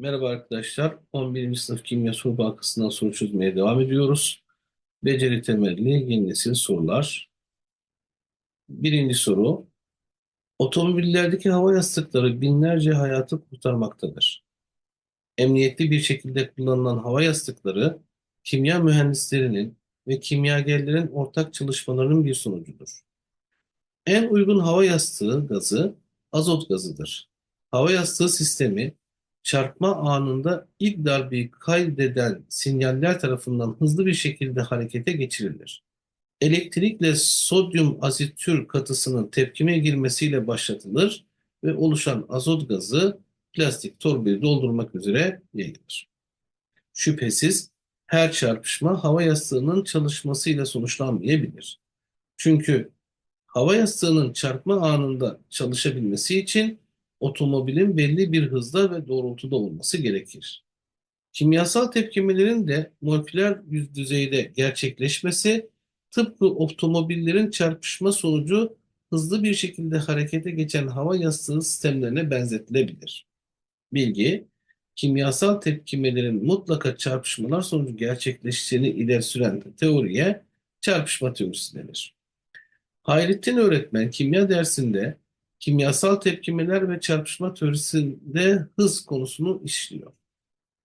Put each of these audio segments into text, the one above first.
Merhaba arkadaşlar. 11. sınıf kimya soru bankasından soru çözmeye devam ediyoruz. Beceri temelli yeni nesil sorular. Birinci soru. Otomobillerdeki hava yastıkları binlerce hayatı kurtarmaktadır. Emniyetli bir şekilde kullanılan hava yastıkları kimya mühendislerinin ve kimyagerlerin ortak çalışmalarının bir sonucudur. En uygun hava yastığı gazı azot gazıdır. Hava yastığı sistemi çarpma anında ilk darbeyi kaydeden sinyaller tarafından hızlı bir şekilde harekete geçirilir. Elektrikle sodyum azitür katısının tepkime girmesiyle başlatılır ve oluşan azot gazı plastik torbayı doldurmak üzere yayılır. Şüphesiz her çarpışma hava yastığının çalışmasıyla sonuçlanmayabilir. Çünkü hava yastığının çarpma anında çalışabilmesi için otomobilin belli bir hızda ve doğrultuda olması gerekir. Kimyasal tepkimelerin de moleküler düzeyde gerçekleşmesi tıpkı otomobillerin çarpışma sonucu hızlı bir şekilde harekete geçen hava yastığı sistemlerine benzetilebilir. Bilgi, kimyasal tepkimelerin mutlaka çarpışmalar sonucu gerçekleştiğini ileri süren teoriye çarpışma teorisi denir. Hayrettin öğretmen kimya dersinde kimyasal tepkimeler ve çarpışma teorisinde hız konusunu işliyor.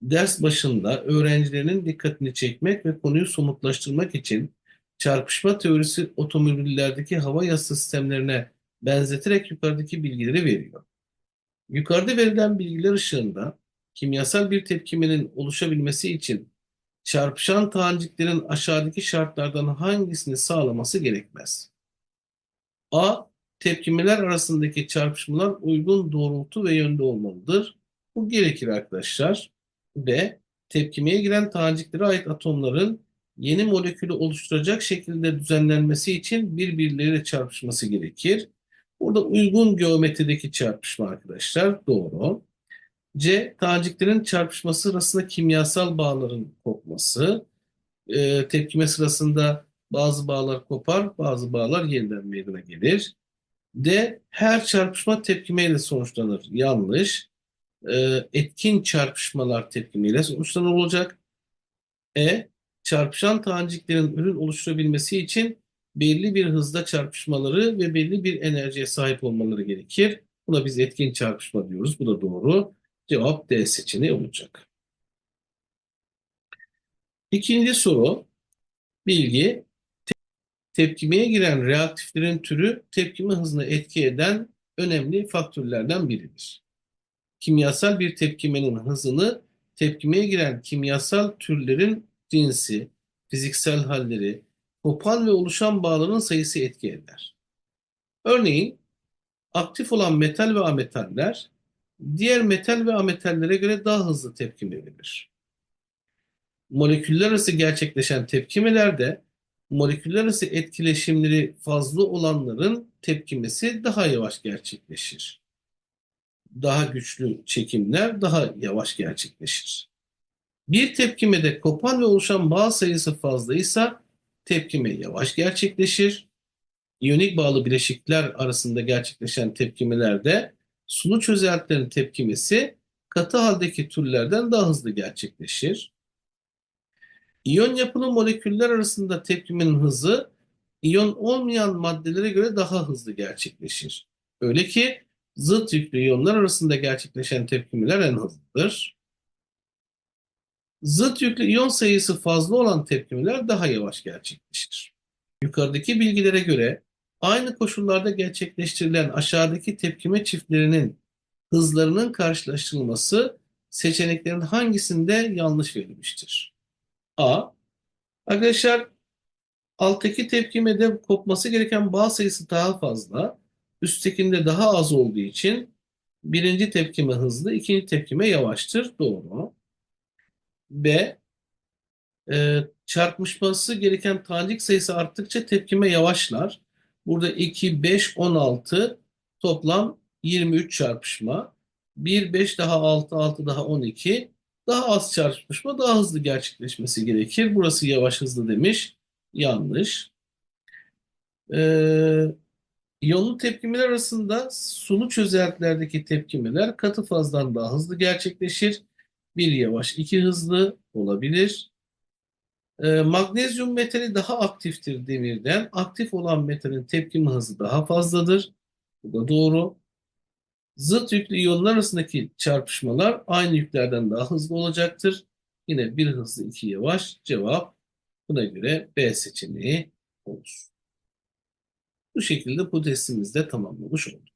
Ders başında öğrencilerin dikkatini çekmek ve konuyu somutlaştırmak için çarpışma teorisi otomobillerdeki hava yassı sistemlerine benzeterek yukarıdaki bilgileri veriyor. Yukarıda verilen bilgiler ışığında kimyasal bir tepkimenin oluşabilmesi için çarpışan taneciklerin aşağıdaki şartlardan hangisini sağlaması gerekmez? A. Tepkimeler arasındaki çarpışmalar uygun doğrultu ve yönde olmalıdır. Bu gerekir arkadaşlar. B. Tepkimeye giren taneciklere ait atomların yeni molekülü oluşturacak şekilde düzenlenmesi için birbirleriyle çarpışması gerekir. Burada uygun geometrideki çarpışma arkadaşlar doğru. C. Taneciklerin çarpışması sırasında kimyasal bağların kopması. E, tepkime sırasında bazı bağlar kopar, bazı bağlar yeniden meydana gelir. D. Her çarpışma tepkimeyle sonuçlanır. Yanlış. E, etkin çarpışmalar tepkimeyle sonuçlanır olacak. E. Çarpışan taneciklerin ürün oluşturabilmesi için belli bir hızda çarpışmaları ve belli bir enerjiye sahip olmaları gerekir. Buna biz etkin çarpışma diyoruz. Bu da doğru. Cevap D seçeneği olacak. İkinci soru. Bilgi. Tepkimeye giren reaktiflerin türü tepkime hızına etki eden önemli faktörlerden biridir. Kimyasal bir tepkimenin hızını tepkimeye giren kimyasal türlerin cinsi, fiziksel halleri, kopan ve oluşan bağların sayısı etki eder. Örneğin aktif olan metal ve ametaller diğer metal ve ametallere göre daha hızlı tepkime verir. Moleküller arası gerçekleşen tepkimelerde moleküller arası etkileşimleri fazla olanların tepkimesi daha yavaş gerçekleşir. Daha güçlü çekimler daha yavaş gerçekleşir. Bir tepkimede kopan ve oluşan bağ sayısı fazlaysa tepkime yavaş gerçekleşir. İyonik bağlı bileşikler arasında gerçekleşen tepkimelerde sulu çözeltilerin tepkimesi katı haldeki türlerden daha hızlı gerçekleşir. İyon yapılı moleküller arasında tepkimenin hızı iyon olmayan maddelere göre daha hızlı gerçekleşir. Öyle ki zıt yüklü iyonlar arasında gerçekleşen tepkimeler en hızlıdır. Zıt yüklü iyon sayısı fazla olan tepkimeler daha yavaş gerçekleşir. Yukarıdaki bilgilere göre aynı koşullarda gerçekleştirilen aşağıdaki tepkime çiftlerinin hızlarının karşılaştırılması seçeneklerin hangisinde yanlış verilmiştir? A. Arkadaşlar alttaki tepkimede kopması gereken bağ sayısı daha fazla. Üsttekinde daha az olduğu için birinci tepkime hızlı, ikinci tepkime yavaştır. Doğru. B. E, çarpışması gereken tanecik sayısı arttıkça tepkime yavaşlar. Burada 2, 5, 16 toplam 23 çarpışma. 1, 5 daha 6, 6 daha 12 daha az çarpışma daha hızlı gerçekleşmesi gerekir. Burası yavaş hızlı demiş. Yanlış. Ee, iyonlu tepkimeler arasında sulu çözeltilerdeki tepkimeler katı fazdan daha hızlı gerçekleşir. Bir yavaş, iki hızlı olabilir. Ee, magnezyum metali daha aktiftir demirden. Aktif olan metalin tepkime hızı daha fazladır. Bu da doğru. Zıt yüklü iyonlar arasındaki çarpışmalar aynı yüklerden daha hızlı olacaktır. Yine bir hızlı, iki yavaş. Cevap buna göre B seçeneği olur. Bu şekilde bu testimizi de tamamlamış olduk.